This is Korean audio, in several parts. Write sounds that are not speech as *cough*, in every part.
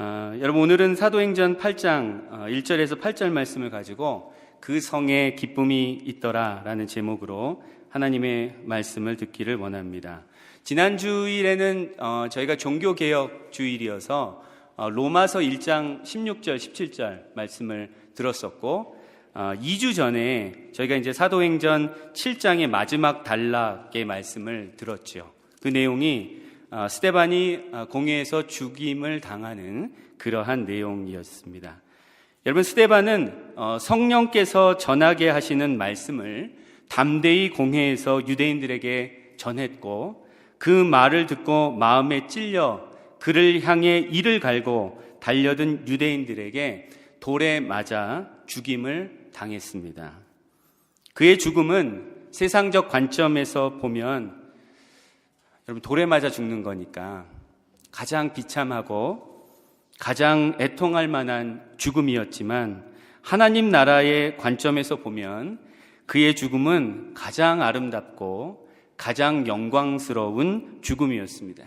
어, 여러분 오늘은 사도행전 8장 어, 1절에서 8절 말씀을 가지고 그 성에 기쁨이 있더라라는 제목으로 하나님의 말씀을 듣기를 원합니다. 지난 주일에는 어, 저희가 종교 개혁 주일이어서 어, 로마서 1장 16절 17절 말씀을 들었었고 어, 2주 전에 저희가 이제 사도행전 7장의 마지막 단락의 말씀을 들었죠. 그 내용이 어, 스테반이 어, 공회에서 죽임을 당하는 그러한 내용이었습니다. 여러분 스테반은 어, 성령께서 전하게 하시는 말씀을 담대히 공회에서 유대인들에게 전했고 그 말을 듣고 마음에 찔려 그를 향해 이를 갈고 달려든 유대인들에게 돌에 맞아 죽임을 당했습니다. 그의 죽음은 세상적 관점에서 보면 여러분 돌에 맞아 죽는 거니까 가장 비참하고 가장 애통할 만한 죽음이었지만 하나님 나라의 관점에서 보면 그의 죽음은 가장 아름답고 가장 영광스러운 죽음이었습니다.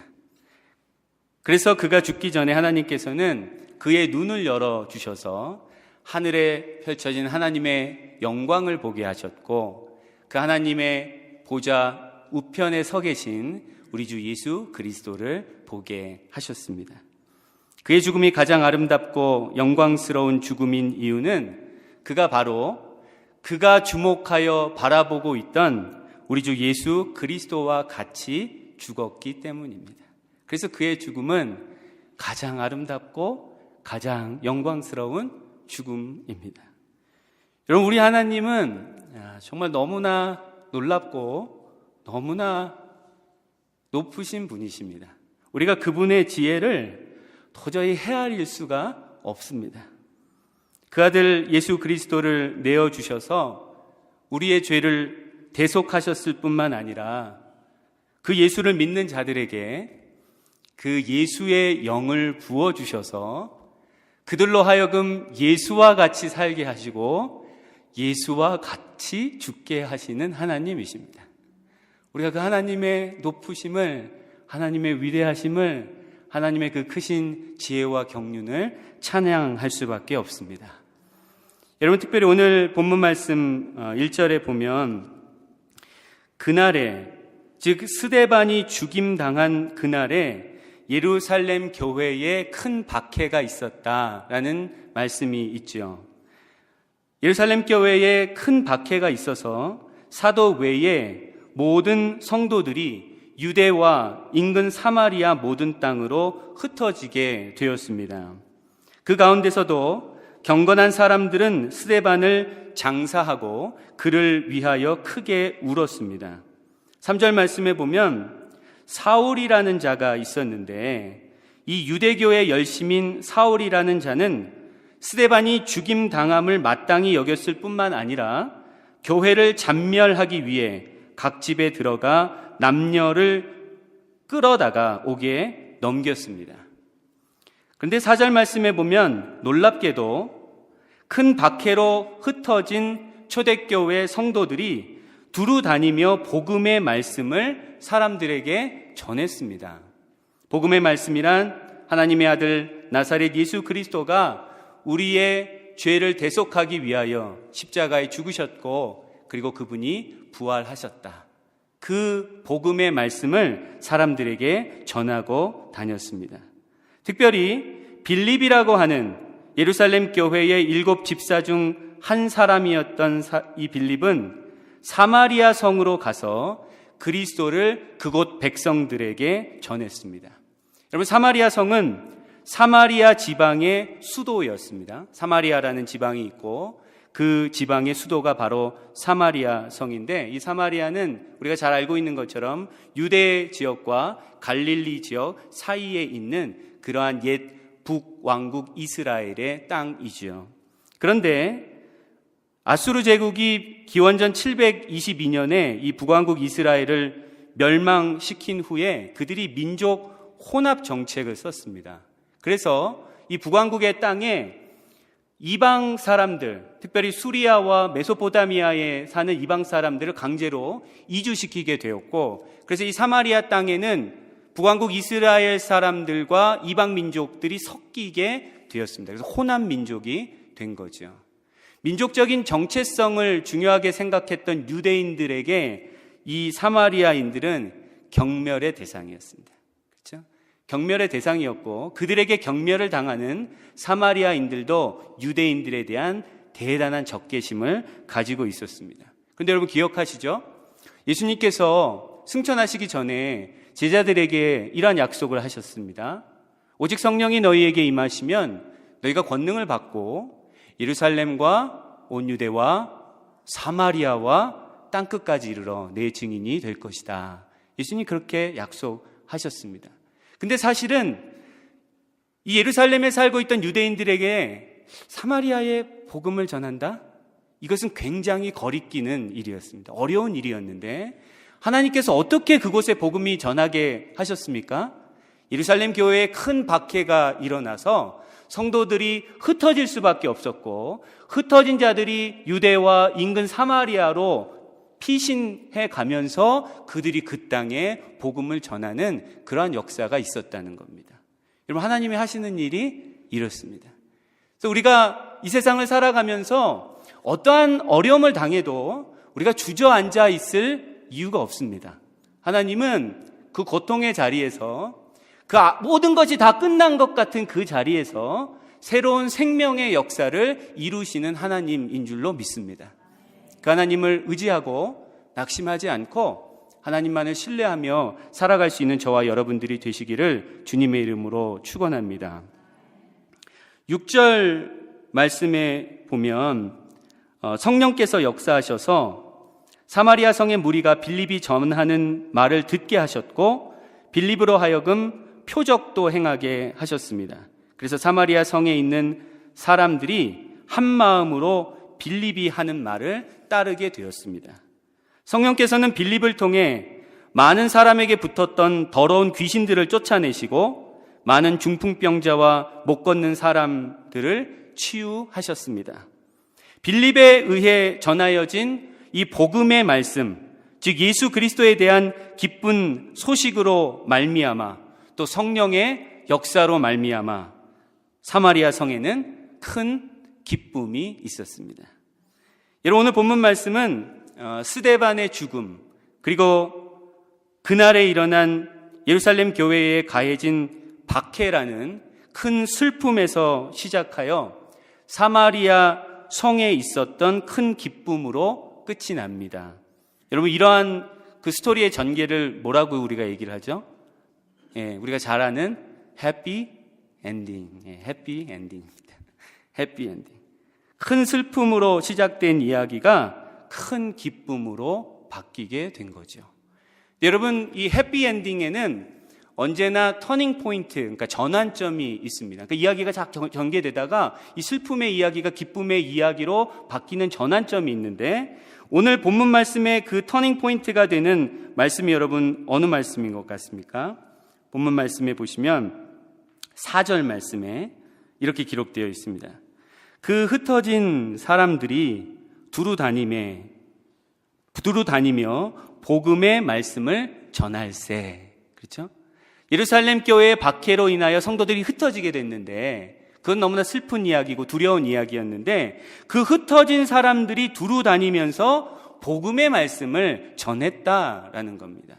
그래서 그가 죽기 전에 하나님께서는 그의 눈을 열어 주셔서 하늘에 펼쳐진 하나님의 영광을 보게 하셨고 그 하나님의 보좌 우편에 서 계신 우리 주 예수 그리스도를 보게 하셨습니다. 그의 죽음이 가장 아름답고 영광스러운 죽음인 이유는 그가 바로 그가 주목하여 바라보고 있던 우리 주 예수 그리스도와 같이 죽었기 때문입니다. 그래서 그의 죽음은 가장 아름답고 가장 영광스러운 죽음입니다. 여러분, 우리 하나님은 정말 너무나 놀랍고 너무나 높으신 분이십니다. 우리가 그분의 지혜를 도저히 헤아릴 수가 없습니다. 그 아들 예수 그리스도를 내어주셔서 우리의 죄를 대속하셨을 뿐만 아니라 그 예수를 믿는 자들에게 그 예수의 영을 부어주셔서 그들로 하여금 예수와 같이 살게 하시고 예수와 같이 죽게 하시는 하나님이십니다. 우리가 그 하나님의 높으심을, 하나님의 위대하심을, 하나님의 그 크신 지혜와 경륜을 찬양할 수밖에 없습니다. 여러분, 특별히 오늘 본문 말씀 1절에 보면 그날에, 즉, 스데반이 죽임당한 그날에 예루살렘 교회에 큰 박해가 있었다라는 말씀이 있죠. 예루살렘 교회에 큰 박해가 있어서 사도 외에 모든 성도들이 유대와 인근 사마리아 모든 땅으로 흩어지게 되었습니다. 그 가운데서도 경건한 사람들은 스데반을 장사하고 그를 위하여 크게 울었습니다. 3절 말씀에 보면 사울이라는 자가 있었는데 이 유대교의 열심인 사울이라는 자는 스데반이 죽임 당함을 마땅히 여겼을 뿐만 아니라 교회를 잔멸하기 위해 각 집에 들어가 남녀를 끌어다가 옥에 넘겼습니다. 그런데 사절 말씀에 보면 놀랍게도 큰 박해로 흩어진 초대교회 성도들이 두루 다니며 복음의 말씀을 사람들에게 전했습니다. 복음의 말씀이란 하나님의 아들 나사렛 예수 그리스도가 우리의 죄를 대속하기 위하여 십자가에 죽으셨고 그리고 그분이 부활하셨다. 그 복음의 말씀을 사람들에게 전하고 다녔습니다. 특별히 빌립이라고 하는 예루살렘 교회의 일곱 집사 중 한 사람이었던 이 빌립은 사마리아 성으로 가서 그리스도를 그곳 백성들에게 전했습니다. 여러분, 사마리아 성은 사마리아 지방의 수도였습니다. 사마리아라는 지방이 있고 그 지방의 수도가 바로 사마리아 성인데 이 사마리아는 우리가 잘 알고 있는 것처럼 유대 지역과 갈릴리 지역 사이에 있는 그러한 옛 북왕국 이스라엘의 땅이지요. 그런데 아수르 제국이 기원전 722년에 이 북왕국 이스라엘을 멸망시킨 후에 그들이 민족 혼합 정책을 썼습니다. 그래서 이 북왕국의 땅에 이방 사람들, 특별히 수리아와 메소포타미아에 사는 이방 사람들을 강제로 이주시키게 되었고, 그래서 이 사마리아 땅에는 북왕국 이스라엘 사람들과 이방 민족들이 섞이게 되었습니다. 그래서 호남 민족이 된 거죠. 민족적인 정체성을 중요하게 생각했던 유대인들에게 이 사마리아인들은 경멸의 대상이었습니다. 경멸의 대상이었고 그들에게 경멸을 당하는 사마리아인들도 유대인들에 대한 대단한 적개심을 가지고 있었습니다. 근데 여러분 기억하시죠? 예수님께서 승천하시기 전에 제자들에게 이러한 약속을 하셨습니다. 오직 성령이 너희에게 임하시면 너희가 권능을 받고 예루살렘과 온 유대와 사마리아와 땅 끝까지 이르러 내 증인이 될 것이다. 예수님이 그렇게 약속하셨습니다. 근데 사실은 이 예루살렘에 살고 있던 유대인들에게 사마리아의 복음을 전한다? 이것은 굉장히 거리끼는 일이었습니다. 어려운 일이었는데 하나님께서 어떻게 그곳에 복음이 전하게 하셨습니까? 예루살렘 교회에 큰 박해가 일어나서 성도들이 흩어질 수밖에 없었고 흩어진 자들이 유대와 인근 사마리아로 피신해 가면서 그들이 그 땅에 복음을 전하는 그러한 역사가 있었다는 겁니다. 여러분 하나님이 하시는 일이 이렇습니다. 그래서 우리가 이 세상을 살아가면서 어떠한 어려움을 당해도 우리가 주저앉아 있을 이유가 없습니다. 하나님은 그 고통의 자리에서 그 아- 모든 것이 다 끝난 것 같은 그 자리에서 새로운 생명의 역사를 이루시는 하나님인 줄로 믿습니다. 그 하나님을 의지하고 낙심하지 않고 하나님만을 신뢰하며 살아갈 수 있는 저와 여러분들이 되시기를 주님의 이름으로 축원합니다. 6절 말씀에 보면 어, 성령께서 역사하셔서 사마리아 성의 무리가 빌립이 전하는 말을 듣게 하셨고 빌립으로 하여금 표적도 행하게 하셨습니다. 그래서 사마리아 성에 있는 사람들이 한 마음으로 빌립이 하는 말을 따르게 되었습니다. 성령께서는 빌립을 통해 많은 사람에게 붙었던 더러운 귀신들을 쫓아내시고 많은 중풍병자와 못 걷는 사람들을 치유하셨습니다. 빌립에 의해 전하여진 이 복음의 말씀, 즉 예수 그리스도에 대한 기쁜 소식으로 말미암아 또 성령의 역사로 말미암아 사마리아 성에는 큰 기쁨이 있었습니다. 여러분 오늘 본문 말씀은 어, 스데반의 죽음 그리고 그날에 일어난 예루살렘 교회에 가해진 박해라는 큰 슬픔에서 시작하여 사마리아 성에 있었던 큰 기쁨으로 끝이 납니다. 여러분 이러한 그 스토리의 전개를 뭐라고 우리가 얘기를 하죠? 예, 우리가 잘 아는 해피 엔딩, 예, 해피 엔딩입니다. 해피 엔딩. 큰 슬픔으로 시작된 이야기가 큰 기쁨으로 바뀌게 된 거죠. 여러분 이 해피 엔딩에는 언제나 터닝 포인트, 그러니까 전환점이 있습니다. 그러니까 이야기가 쫙 전- 전개되다가 이 슬픔의 이야기가 기쁨의 이야기로 바뀌는 전환점이 있는데 오늘 본문 말씀의 그 터닝 포인트가 되는 말씀이 여러분 어느 말씀인 것 같습니까? 본문 말씀에 보시면 4절 말씀에 이렇게 기록되어 있습니다. 그 흩어진 사람들이 두루 다니며 두루 다니며 복음의 말씀을 전할세. 그렇죠? 예루살렘 교회의 박해로 인하여 성도들이 흩어지게 됐는데 그건 너무나 슬픈 이야기고 두려운 이야기였는데 그 흩어진 사람들이 두루 다니면서 복음의 말씀을 전했다라는 겁니다.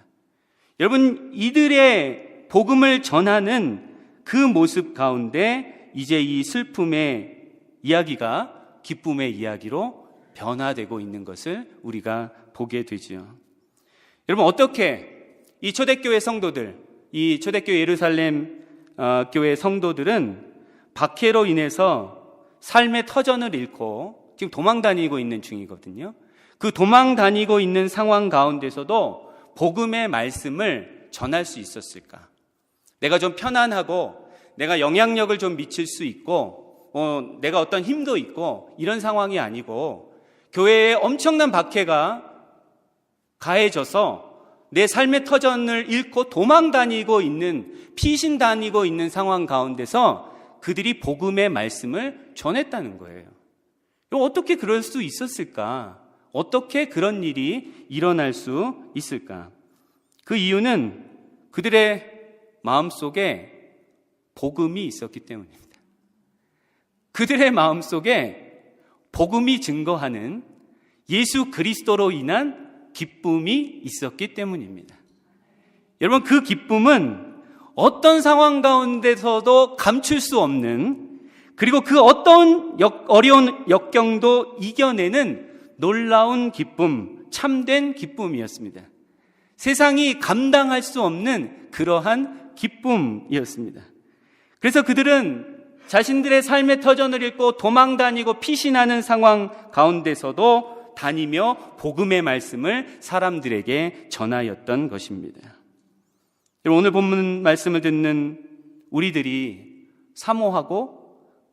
여러분 이들의 복음을 전하는 그 모습 가운데 이제 이 슬픔의 이야기가 기쁨의 이야기로 변화되고 있는 것을 우리가 보게 되지요. 여러분 어떻게 이 초대교회 성도들, 이 초대교회 예루살렘 어, 교회 성도들은 박해로 인해서 삶의 터전을 잃고 지금 도망 다니고 있는 중이거든요. 그 도망 다니고 있는 상황 가운데서도 복음의 말씀을 전할 수 있었을까? 내가 좀 편안하고 내가 영향력을 좀 미칠 수 있고 어, 내가 어떤 힘도 있고 이런 상황이 아니고 교회에 엄청난 박해가 가해져서 내 삶의 터전을 잃고 도망 다니고 있는 피신 다니고 있는 상황 가운데서 그들이 복음의 말씀을 전했다는 거예요. 어떻게 그럴 수 있었을까? 어떻게 그런 일이 일어날 수 있을까? 그 이유는 그들의 마음 속에 복음이 있었기 때문입니다. 그들의 마음 속에 복음이 증거하는 예수 그리스도로 인한 기쁨이 있었기 때문입니다. 여러분, 그 기쁨은 어떤 상황 가운데서도 감출 수 없는 그리고 그 어떤 역, 어려운 역경도 이겨내는 놀라운 기쁨, 참된 기쁨이었습니다. 세상이 감당할 수 없는 그러한 기쁨이었습니다. 그래서 그들은 자신들의 삶의 터전을 잃고 도망 다니고 피신하는 상황 가운데서도 다니며 복음의 말씀을 사람들에게 전하였던 것입니다. 오늘 본문 말씀을 듣는 우리들이 사모하고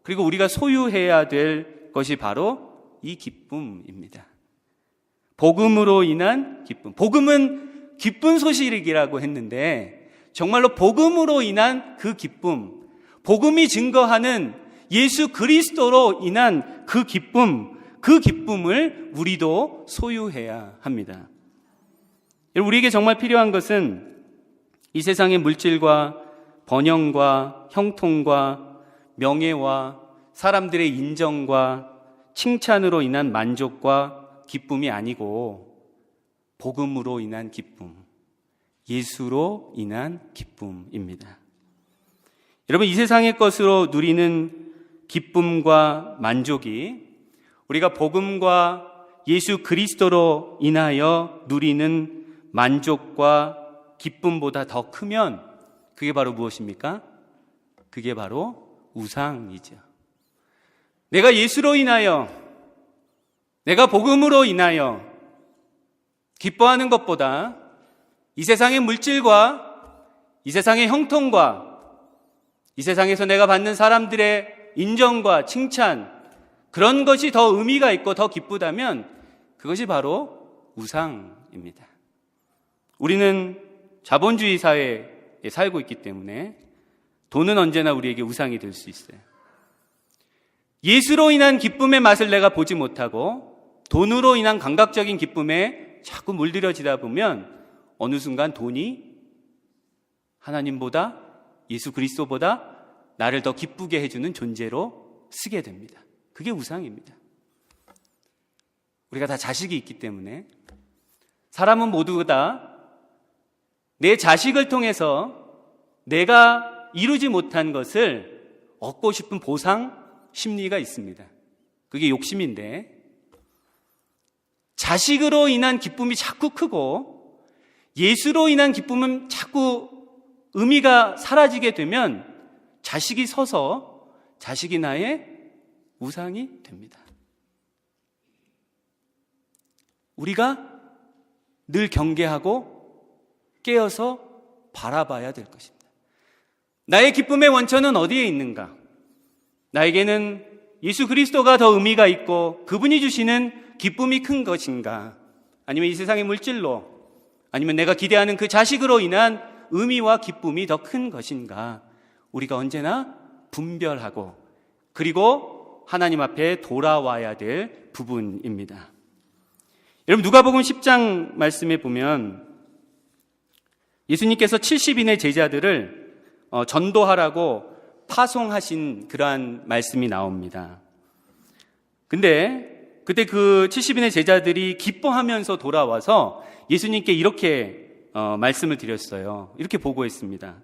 그리고 우리가 소유해야 될 것이 바로 이 기쁨입니다. 복음으로 인한 기쁨. 복음은 기쁜 소식이라고 했는데 정말로 복음으로 인한 그 기쁨, 복음이 증거하는 예수 그리스도로 인한 그 기쁨, 그 기쁨을 우리도 소유해야 합니다. 우리에게 정말 필요한 것은 이 세상의 물질과 번영과 형통과 명예와 사람들의 인정과 칭찬으로 인한 만족과 기쁨이 아니고 복음으로 인한 기쁨, 예수로 인한 기쁨입니다. 여러분, 이 세상의 것으로 누리는 기쁨과 만족이 우리가 복음과 예수 그리스도로 인하여 누리는 만족과 기쁨보다 더 크면 그게 바로 무엇입니까? 그게 바로 우상이죠. 내가 예수로 인하여, 내가 복음으로 인하여 기뻐하는 것보다 이 세상의 물질과 이 세상의 형통과 이 세상에서 내가 받는 사람들의 인정과 칭찬, 그런 것이 더 의미가 있고 더 기쁘다면 그것이 바로 우상입니다. 우리는 자본주의 사회에 살고 있기 때문에 돈은 언제나 우리에게 우상이 될 수 있어요. 예수로 인한 기쁨의 맛을 내가 보지 못하고 돈으로 인한 감각적인 기쁨에 자꾸 물들여지다 보면 어느 순간 돈이 하나님보다 예수 그리스도보다 나를 더 기쁘게 해주는 존재로 쓰게 됩니다. 그게 우상입니다. 우리가 다 자식이 있기 때문에 사람은 모두 다 내 자식을 통해서 내가 이루지 못한 것을 얻고 싶은 보상 심리가 있습니다. 그게 욕심인데 자식으로 인한 기쁨이 자꾸 크고 예수로 인한 기쁨은 자꾸 의미가 사라지게 되면 자식이 서서 자식이 나의 우상이 됩니다. 우리가 늘 경계하고 깨어서 바라봐야 될 것입니다. 나의 기쁨의 원천은 어디에 있는가? 나에게는 예수 그리스도가 더 의미가 있고 그분이 주시는 기쁨이 큰 것인가? 아니면 이 세상의 물질로 아니면 내가 기대하는 그 자식으로 인한 의미와 기쁨이 더 큰 것인가? 우리가 언제나 분별하고 그리고 하나님 앞에 돌아와야 될 부분입니다. 여러분 누가복음 10장 말씀에 보면 예수님께서 70인의 제자들을 어, 전도하라고 파송하신 그러한 말씀이 나옵니다. 근데 그때 그 70인의 제자들이 기뻐하면서 돌아와서 예수님께 이렇게 어, 말씀을 드렸어요. 이렇게 보고했습니다.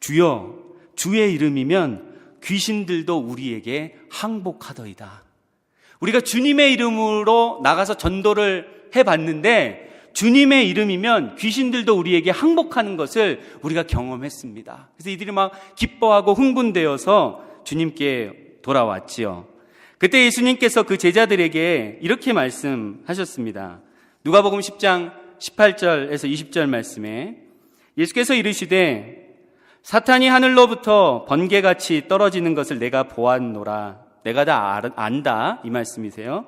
주여, 주의 이름이면 귀신들도 우리에게 항복하더이다. 우리가 주님의 이름으로 나가서 전도를 해봤는데 주님의 이름이면 귀신들도 우리에게 항복하는 것을 우리가 경험했습니다. 그래서 이들이 막 기뻐하고 흥분되어서 주님께 돌아왔지요. 그때 예수님께서 그 제자들에게 이렇게 말씀하셨습니다. 누가복음 10장 18절에서 20절 말씀에 예수께서 이르시되 사탄이 하늘로부터 번개같이 떨어지는 것을 내가 보았노라. 내가 다 안다. 이 말씀이세요.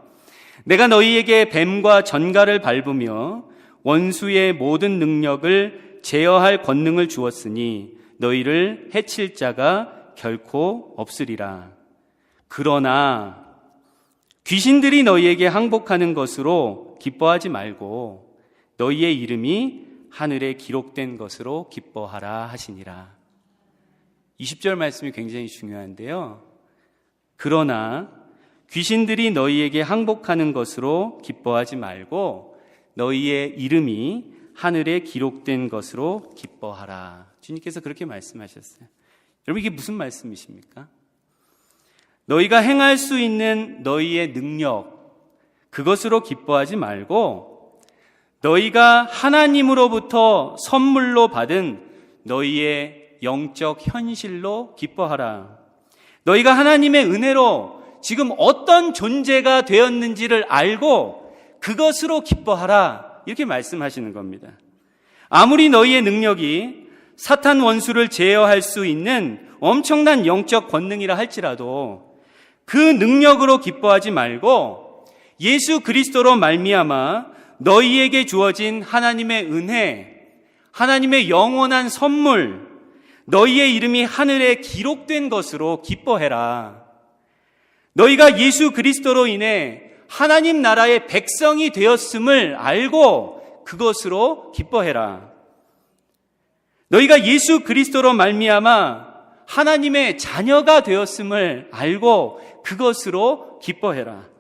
내가 너희에게 뱀과 전갈을 밟으며 원수의 모든 능력을 제어할 권능을 주었으니 너희를 해칠 자가 결코 없으리라. 그러나 귀신들이 너희에게 항복하는 것으로 기뻐하지 말고 너희의 이름이 하늘에 기록된 것으로 기뻐하라 하시니라. 20절 말씀이 굉장히 중요한데요. 그러나 귀신들이 너희에게 항복하는 것으로 기뻐하지 말고 너희의 이름이 하늘에 기록된 것으로 기뻐하라. 주님께서 그렇게 말씀하셨어요. 여러분 이게 무슨 말씀이십니까? 너희가 행할 수 있는 너희의 능력, 그것으로 기뻐하지 말고 너희가 하나님으로부터 선물로 받은 너희의 영적 현실로 기뻐하라. 너희가 하나님의 은혜로 지금 어떤 존재가 되었는지를 알고 그것으로 기뻐하라. 이렇게 말씀하시는 겁니다. 아무리 너희의 능력이 사탄 원수를 제어할 수 있는 엄청난 영적 권능이라 할지라도 그 능력으로 기뻐하지 말고 예수 그리스도로 말미암아 너희에게 주어진 하나님의 은혜, 하나님의 영원한 선물, 너희의 이름이 하늘에 기록된 것으로 기뻐해라. 너희가 예수 그리스도로 인해 하나님 나라의 백성이 되었음을 알고 그것으로 기뻐해라. 너희가 예수 그리스도로 말미암아 하나님의 자녀가 되었음을 알고 그것으로 기뻐해라.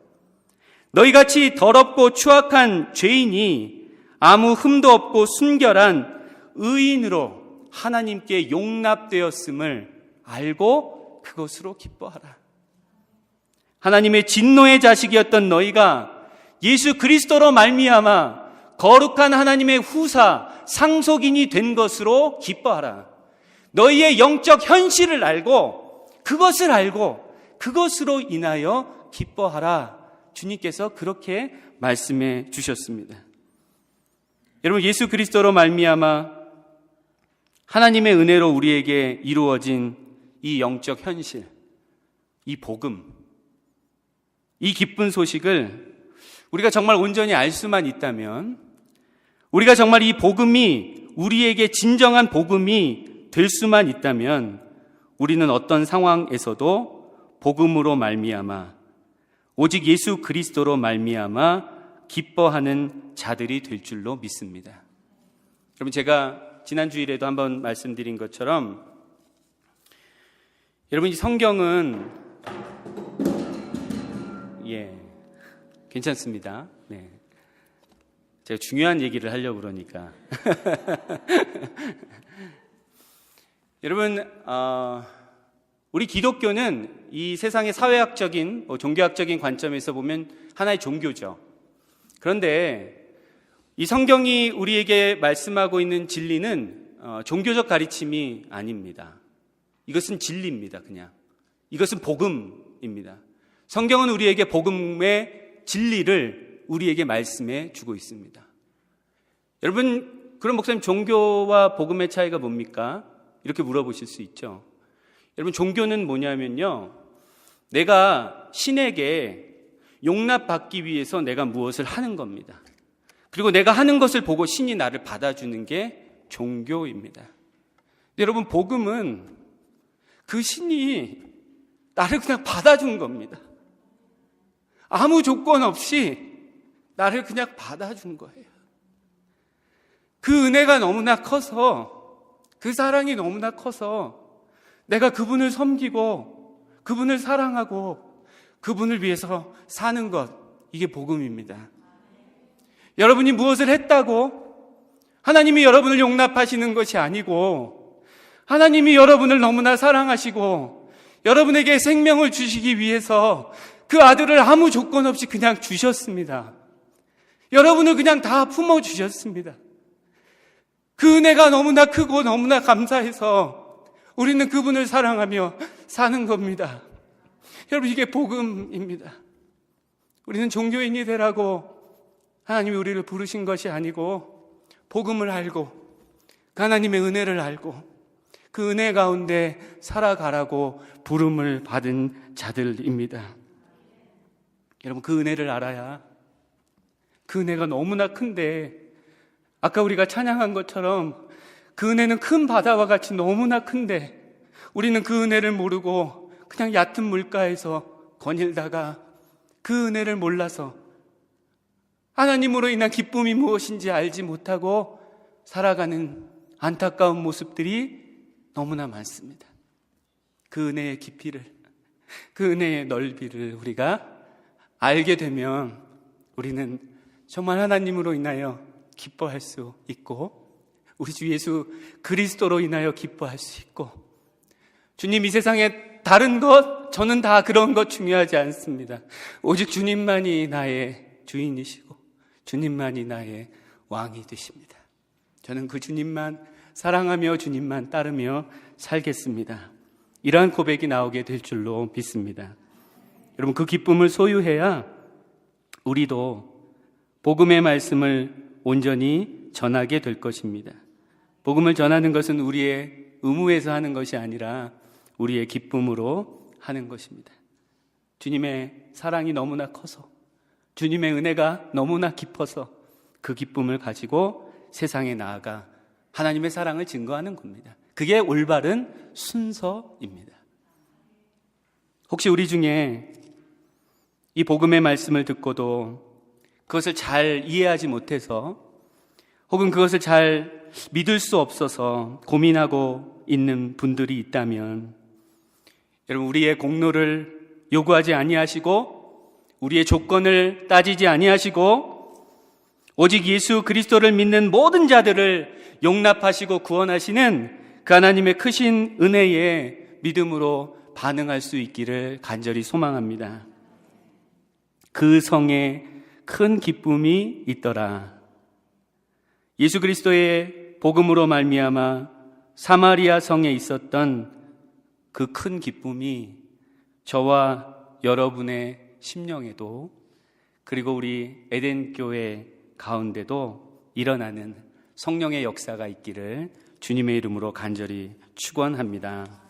너희 같이 더럽고 추악한 죄인이 아무 흠도 없고 순결한 의인으로 하나님께 용납되었음을 알고 그것으로 기뻐하라. 하나님의 진노의 자식이었던 너희가 예수 그리스도로 말미암아 거룩한 하나님의 후사 상속인이 된 것으로 기뻐하라. 너희의 영적 현실을 알고 그것을 알고 그것으로 인하여 기뻐하라. 주님께서 그렇게 말씀해 주셨습니다. 여러분 예수 그리스도로 말미암아 하나님의 은혜로 우리에게 이루어진 이 영적 현실, 이 복음, 이 기쁜 소식을 우리가 정말 온전히 알 수만 있다면 우리가 정말 이 복음이 우리에게 진정한 복음이 될 수만 있다면 우리는 어떤 상황에서도 복음으로 말미암아 오직 예수 그리스도로 말미암아 기뻐하는 자들이 될 줄로 믿습니다. 여러분 제가 지난 주일에도 한번 말씀드린 것처럼 여러분 이 성경은 예 괜찮습니다. 네. 제가 중요한 얘기를 하려고 그러니까 *laughs* 여러분 어, 우리 기독교는 이 세상의 사회학적인 뭐 종교학적인 관점에서 보면 하나의 종교죠. 그런데 이 성경이 우리에게 말씀하고 있는 진리는 어, 종교적 가르침이 아닙니다. 이것은 진리입니다. 그냥 이것은 복음입니다. 성경은 우리에게 복음의 진리를 우리에게 말씀해 주고 있습니다. 여러분, 그럼 목사님 종교와 복음의 차이가 뭡니까? 이렇게 물어보실 수 있죠. 여러분, 종교는 뭐냐면요. 내가 신에게 용납받기 위해서 내가 무엇을 하는 겁니다. 그리고 내가 하는 것을 보고 신이 나를 받아주는 게 종교입니다. 여러분, 복음은 그 신이 나를 그냥 받아준 겁니다. 아무 조건 없이 나를 그냥 받아준 거예요. 그 은혜가 너무나 커서, 그 사랑이 너무나 커서 내가 그분을 섬기고, 그분을 사랑하고, 그분을 위해서 사는 것, 이게 복음입니다. 여러분이 무엇을 했다고 하나님이 여러분을 용납하시는 것이 아니고, 하나님이 여러분을 너무나 사랑하시고, 여러분에게 생명을 주시기 위해서 그 아들을 아무 조건 없이 그냥 주셨습니다. 여러분을 그냥 다 품어 주셨습니다. 그 은혜가 너무나 크고 너무나 감사해서 우리는 그분을 사랑하며 사는 겁니다. 여러분, 이게 복음입니다. 우리는 종교인이 되라고 하나님이 우리를 부르신 것이 아니고 복음을 알고 그 하나님의 은혜를 알고 그 은혜 가운데 살아가라고 부름을 받은 자들입니다. 여러분, 그 은혜를 알아야 그 은혜가 너무나 큰데 아까 우리가 찬양한 것처럼 그 은혜는 큰 바다와 같이 너무나 큰데 우리는 그 은혜를 모르고 그냥 얕은 물가에서 거닐다가 그 은혜를 몰라서 하나님으로 인한 기쁨이 무엇인지 알지 못하고 살아가는 안타까운 모습들이 너무나 많습니다. 그 은혜의 깊이를, 그 은혜의 넓이를 우리가 알게 되면 우리는 정말 하나님으로 인하여 기뻐할 수 있고, 우리 주 예수 그리스도로 인하여 기뻐할 수 있고, 주님 이 세상에 다른 것, 저는 다 그런 것 중요하지 않습니다. 오직 주님만이 나의 주인이시고, 주님만이 나의 왕이 되십니다. 저는 그 주님만 사랑하며 주님만 따르며 살겠습니다. 이러한 고백이 나오게 될 줄로 믿습니다. 여러분, 그 기쁨을 소유해야 우리도 복음의 말씀을 온전히 전하게 될 것입니다. 복음을 전하는 것은 우리의 의무에서 하는 것이 아니라 우리의 기쁨으로 하는 것입니다. 주님의 사랑이 너무나 커서 주님의 은혜가 너무나 깊어서 그 기쁨을 가지고 세상에 나아가 하나님의 사랑을 증거하는 겁니다. 그게 올바른 순서입니다. 혹시 우리 중에 이 복음의 말씀을 듣고도 그것을 잘 이해하지 못해서 혹은 그것을 잘 믿을 수 없어서 고민하고 있는 분들이 있다면 여러분 우리의 공로를 요구하지 아니하시고 우리의 조건을 따지지 아니하시고 오직 예수 그리스도를 믿는 모든 자들을 용납하시고 구원하시는 그 하나님의 크신 은혜에 믿음으로 반응할 수 있기를 간절히 소망합니다. 그 성에 큰 기쁨이 있더라. 예수 그리스도의 복음으로 말미암아 사마리아 성에 있었던 그 큰 기쁨이 저와 여러분의 심령에도 그리고 우리 에덴 교회 가운데도 일어나는 성령의 역사가 있기를 주님의 이름으로 간절히 축원합니다.